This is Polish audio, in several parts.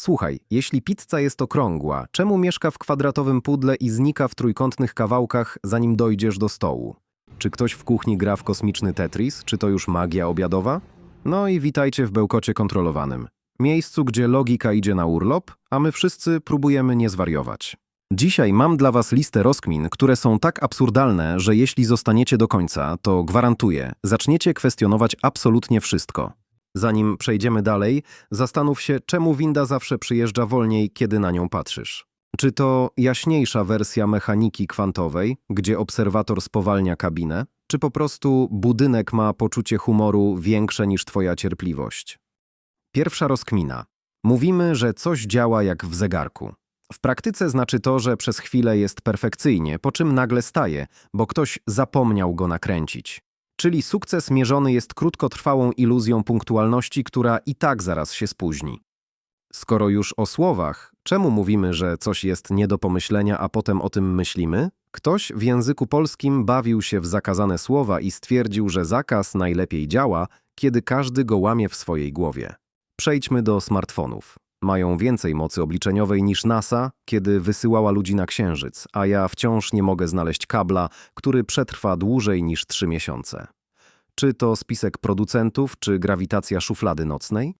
Słuchaj, jeśli pizza jest okrągła, czemu mieszka w kwadratowym pudle i znika w trójkątnych kawałkach, zanim dojdziesz do stołu? Czy ktoś w kuchni gra w kosmiczny Tetris? Czy to już magia obiadowa? No i witajcie w bełkocie kontrolowanym. Miejscu, gdzie logika idzie na urlop, a my wszyscy próbujemy nie zwariować. Dzisiaj mam dla Was listę rozkmin, które są tak absurdalne, że jeśli zostaniecie do końca, to gwarantuję, zaczniecie kwestionować absolutnie wszystko. Zanim przejdziemy dalej, zastanów się, czemu winda zawsze przyjeżdża wolniej, kiedy na nią patrzysz. Czy to jaśniejsza wersja mechaniki kwantowej, gdzie obserwator spowalnia kabinę, czy po prostu budynek ma poczucie humoru większe niż Twoja cierpliwość? Pierwsza rozkmina. Mówimy, że coś działa jak w zegarku. W praktyce znaczy to, że przez chwilę jest perfekcyjnie, po czym nagle staje, bo ktoś zapomniał go nakręcić. Czyli sukces mierzony jest krótkotrwałą iluzją punktualności, która i tak zaraz się spóźni. Skoro już o słowach, czemu mówimy, że coś jest nie do pomyślenia, a potem o tym myślimy? Ktoś w języku polskim bawił się w zakazane słowa i stwierdził, że zakaz najlepiej działa, kiedy każdy go łamie w swojej głowie. Przejdźmy do smartfonów. Mają więcej mocy obliczeniowej niż NASA, kiedy wysyłała ludzi na Księżyc, a ja wciąż nie mogę znaleźć kabla, który przetrwa dłużej niż trzy miesiące. Czy to spisek producentów, czy grawitacja szuflady nocnej?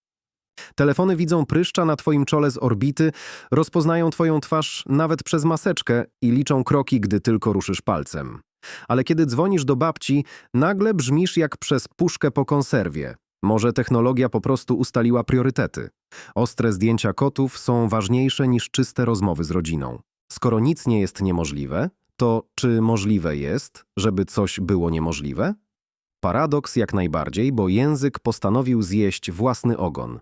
Telefony widzą pryszcza na twoim czole z orbity, rozpoznają twoją twarz nawet przez maseczkę i liczą kroki, gdy tylko ruszysz palcem. Ale kiedy dzwonisz do babci, nagle brzmisz jak przez puszkę po konserwie. Może technologia po prostu ustaliła priorytety. Ostre zdjęcia kotów są ważniejsze niż czyste rozmowy z rodziną. Skoro nic nie jest niemożliwe, to czy możliwe jest, żeby coś było niemożliwe? Paradoks jak najbardziej, bo język postanowił zjeść własny ogon.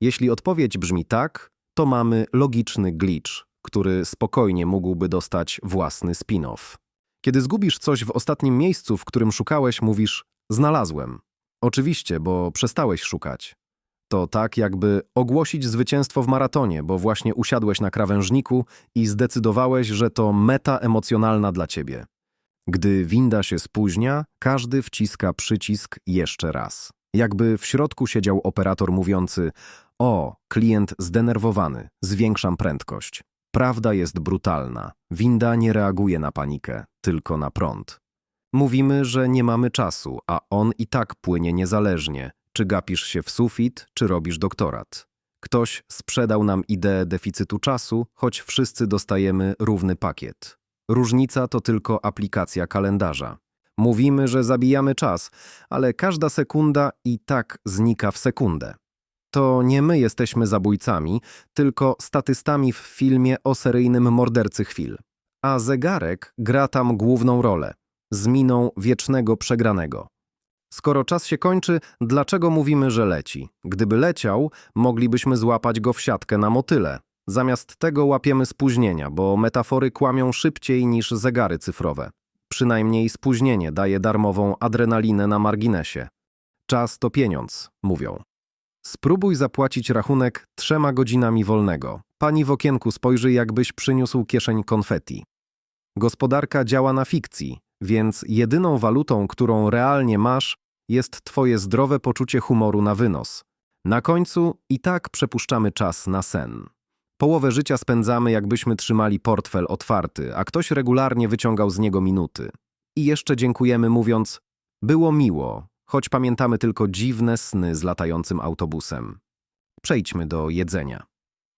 Jeśli odpowiedź brzmi tak, to mamy logiczny glitch, który spokojnie mógłby dostać własny spin-off. Kiedy zgubisz coś w ostatnim miejscu, w którym szukałeś, mówisz znalazłem. Oczywiście, bo przestałeś szukać. To tak, jakby ogłosić zwycięstwo w maratonie, bo właśnie usiadłeś na krawężniku i zdecydowałeś, że to meta emocjonalna dla ciebie. Gdy winda się spóźnia, każdy wciska przycisk jeszcze raz. Jakby w środku siedział operator mówiący: O, klient zdenerwowany, zwiększam prędkość. Prawda jest brutalna. Winda nie reaguje na panikę, tylko na prąd. Mówimy, że nie mamy czasu, a on i tak płynie niezależnie, czy gapisz się w sufit, czy robisz doktorat. Ktoś sprzedał nam ideę deficytu czasu, choć wszyscy dostajemy równy pakiet. Różnica to tylko aplikacja kalendarza. Mówimy, że zabijamy czas, ale każda sekunda i tak znika w sekundę. To nie my jesteśmy zabójcami, tylko statystami w filmie o seryjnym mordercy chwil. A zegarek gra tam główną rolę z miną wiecznego przegranego. Skoro czas się kończy, dlaczego mówimy, że leci? Gdyby leciał, moglibyśmy złapać go w siatkę na motyle. Zamiast tego łapiemy spóźnienia, bo metafory kłamią szybciej niż zegary cyfrowe. Przynajmniej spóźnienie daje darmową adrenalinę na marginesie. Czas to pieniądz, mówią. Spróbuj zapłacić rachunek trzema godzinami wolnego. Pani w okienku spojrzy, jakbyś przyniósł kieszeń konfetti. Gospodarka działa na fikcji, więc jedyną walutą, którą realnie masz, jest twoje zdrowe poczucie humoru na wynos. Na końcu i tak przepuszczamy czas na sen. Połowę życia spędzamy, jakbyśmy trzymali portfel otwarty, a ktoś regularnie wyciągał z niego minuty. I jeszcze dziękujemy, mówiąc: Było miło, choć pamiętamy tylko dziwne sny z latającym autobusem. Przejdźmy do jedzenia.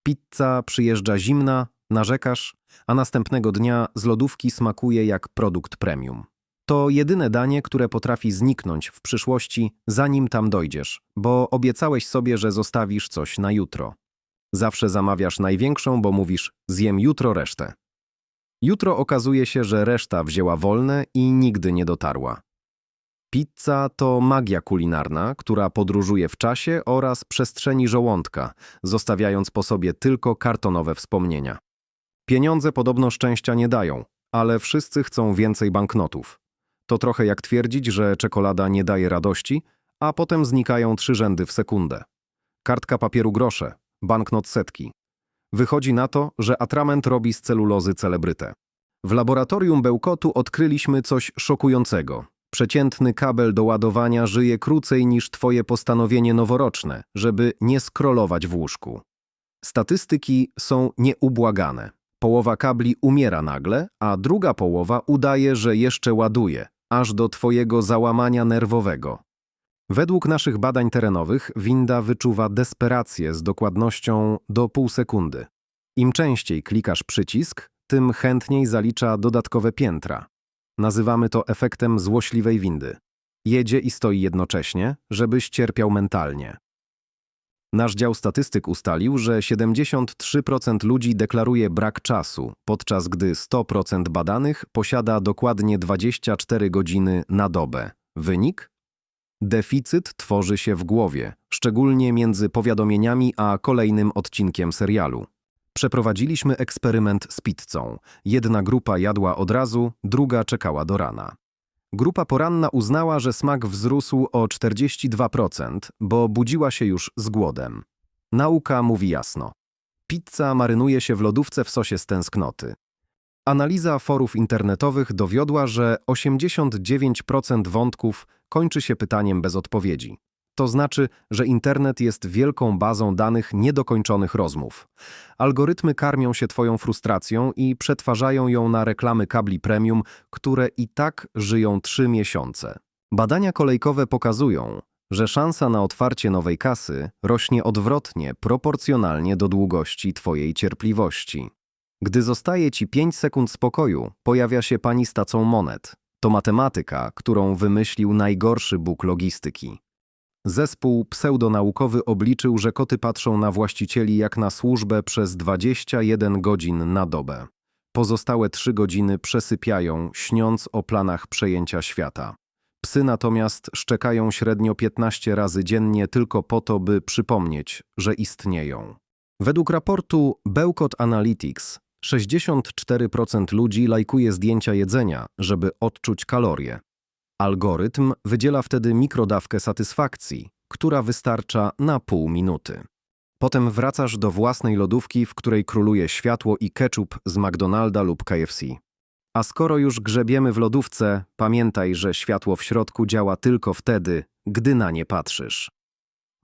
Pizza przyjeżdża zimna, narzekasz, a następnego dnia z lodówki smakuje jak produkt premium. To jedyne danie, które potrafi zniknąć w przyszłości, zanim tam dojdziesz, bo obiecałeś sobie, że zostawisz coś na jutro. Zawsze zamawiasz największą, bo mówisz: zjem jutro resztę. Jutro okazuje się, że reszta wzięła wolne i nigdy nie dotarła. Pizza to magia kulinarna, która podróżuje w czasie oraz przestrzeni żołądka, zostawiając po sobie tylko kartonowe wspomnienia. Pieniądze podobno szczęścia nie dają, ale wszyscy chcą więcej banknotów. To trochę jak twierdzić, że czekolada nie daje radości, a potem znikają trzy rzędy w sekundę. Kartka papieru grosze, banknot setki. Wychodzi na to, że atrament robi z celulozy celebrytę. W laboratorium Bełkotu odkryliśmy coś szokującego. Przeciętny kabel do ładowania żyje krócej niż twoje postanowienie noworoczne, żeby nie skrolować w łóżku. Statystyki są nieubłagane. Połowa kabli umiera nagle, a druga połowa udaje, że jeszcze ładuje, aż do twojego załamania nerwowego. Według naszych badań terenowych winda wyczuwa desperację z dokładnością do pół sekundy. Im częściej klikasz przycisk, tym chętniej zalicza dodatkowe piętra. Nazywamy to efektem złośliwej windy. Jedzie i stoi jednocześnie, żebyś cierpiał mentalnie. Nasz dział statystyk ustalił, że 73% ludzi deklaruje brak czasu, podczas gdy 100% badanych posiada dokładnie 24 godziny na dobę. Wynik? Deficyt tworzy się w głowie, szczególnie między powiadomieniami a kolejnym odcinkiem serialu. Przeprowadziliśmy eksperyment z pizzą. Jedna grupa jadła od razu, druga czekała do rana. Grupa poranna uznała, że smak wzrósł o 42%, bo budziła się już z głodem. Nauka mówi jasno. Pizza marynuje się w lodówce w sosie z tęsknoty. Analiza forów internetowych dowiodła, że 89% wątków kończy się pytaniem bez odpowiedzi. To znaczy, że internet jest wielką bazą danych niedokończonych rozmów. Algorytmy karmią się Twoją frustracją i przetwarzają ją na reklamy kabli premium, które i tak żyją trzy miesiące. Badania kolejkowe pokazują, że szansa na otwarcie nowej kasy rośnie odwrotnie proporcjonalnie do długości Twojej cierpliwości. Gdy zostaje Ci 5 sekund spokoju, pojawia się pani z tacą monet. To matematyka, którą wymyślił najgorszy bóg logistyki. Zespół pseudonaukowy obliczył, że koty patrzą na właścicieli jak na służbę przez 21 godzin na dobę. Pozostałe 3 godziny przesypiają, śniąc o planach przejęcia świata. Psy natomiast szczekają średnio 15 razy dziennie tylko po to, by przypomnieć, że istnieją. Według raportu Bełkot Analytics 64% ludzi lajkuje zdjęcia jedzenia, żeby odczuć kalorie. Algorytm wydziela wtedy mikrodawkę satysfakcji, która wystarcza na pół minuty. Potem wracasz do własnej lodówki, w której króluje światło i ketchup z McDonalda lub KFC. A skoro już grzebiemy w lodówce, pamiętaj, że światło w środku działa tylko wtedy, gdy na nie patrzysz.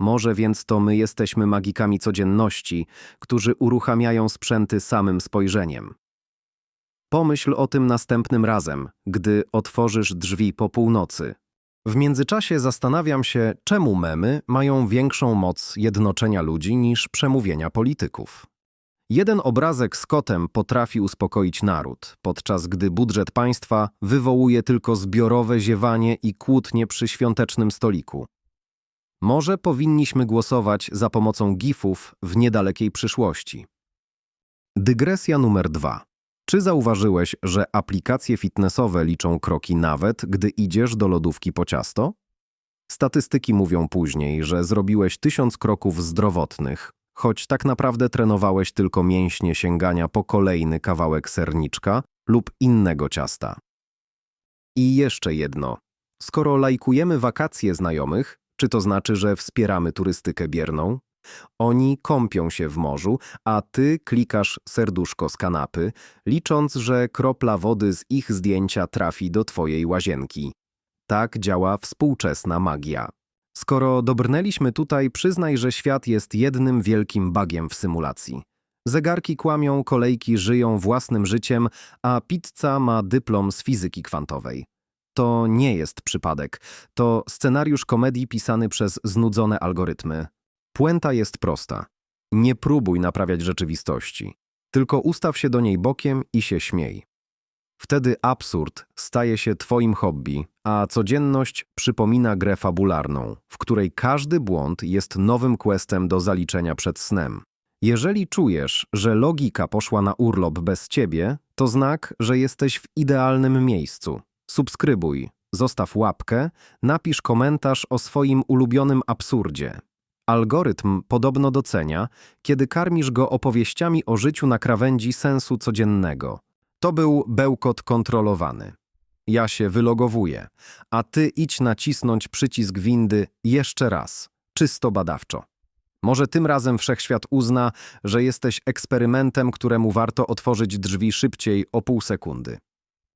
Może więc to my jesteśmy magikami codzienności, którzy uruchamiają sprzęty samym spojrzeniem. Pomyśl o tym następnym razem, gdy otworzysz drzwi po północy. W międzyczasie zastanawiam się, czemu memy mają większą moc jednoczenia ludzi niż przemówienia polityków. Jeden obrazek z kotem potrafi uspokoić naród, podczas gdy budżet państwa wywołuje tylko zbiorowe ziewanie i kłótnie przy świątecznym stoliku. Może powinniśmy głosować za pomocą gifów w niedalekiej przyszłości. Dygresja numer dwa. Czy zauważyłeś, że aplikacje fitnessowe liczą kroki nawet, gdy idziesz do lodówki po ciasto? Statystyki mówią później, że zrobiłeś tysiąc kroków zdrowotnych, choć tak naprawdę trenowałeś tylko mięśnie sięgania po kolejny kawałek serniczka lub innego ciasta. I jeszcze jedno. Skoro lajkujemy wakacje znajomych, czy to znaczy, że wspieramy turystykę bierną? Oni kąpią się w morzu, a ty klikasz serduszko z kanapy, licząc, że kropla wody z ich zdjęcia trafi do twojej łazienki. Tak działa współczesna magia. Skoro dobrnęliśmy tutaj, przyznaj, że świat jest jednym wielkim bagiem w symulacji. Zegarki kłamią, kolejki żyją własnym życiem, a pizza ma dyplom z fizyki kwantowej. To nie jest przypadek. To scenariusz komedii pisany przez znudzone algorytmy. Puenta jest prosta. Nie próbuj naprawiać rzeczywistości, tylko ustaw się do niej bokiem i się śmiej. Wtedy absurd staje się twoim hobby, a codzienność przypomina grę fabularną, w której każdy błąd jest nowym questem do zaliczenia przed snem. Jeżeli czujesz, że logika poszła na urlop bez ciebie, to znak, że jesteś w idealnym miejscu. Subskrybuj, zostaw łapkę, napisz komentarz o swoim ulubionym absurdzie. Algorytm podobno docenia, kiedy karmisz go opowieściami o życiu na krawędzi sensu codziennego. To był bełkot kontrolowany. Ja się wylogowuję, a ty idź nacisnąć przycisk windy jeszcze raz, czysto badawczo. Może tym razem wszechświat uzna, że jesteś eksperymentem, któremu warto otworzyć drzwi szybciej o pół sekundy.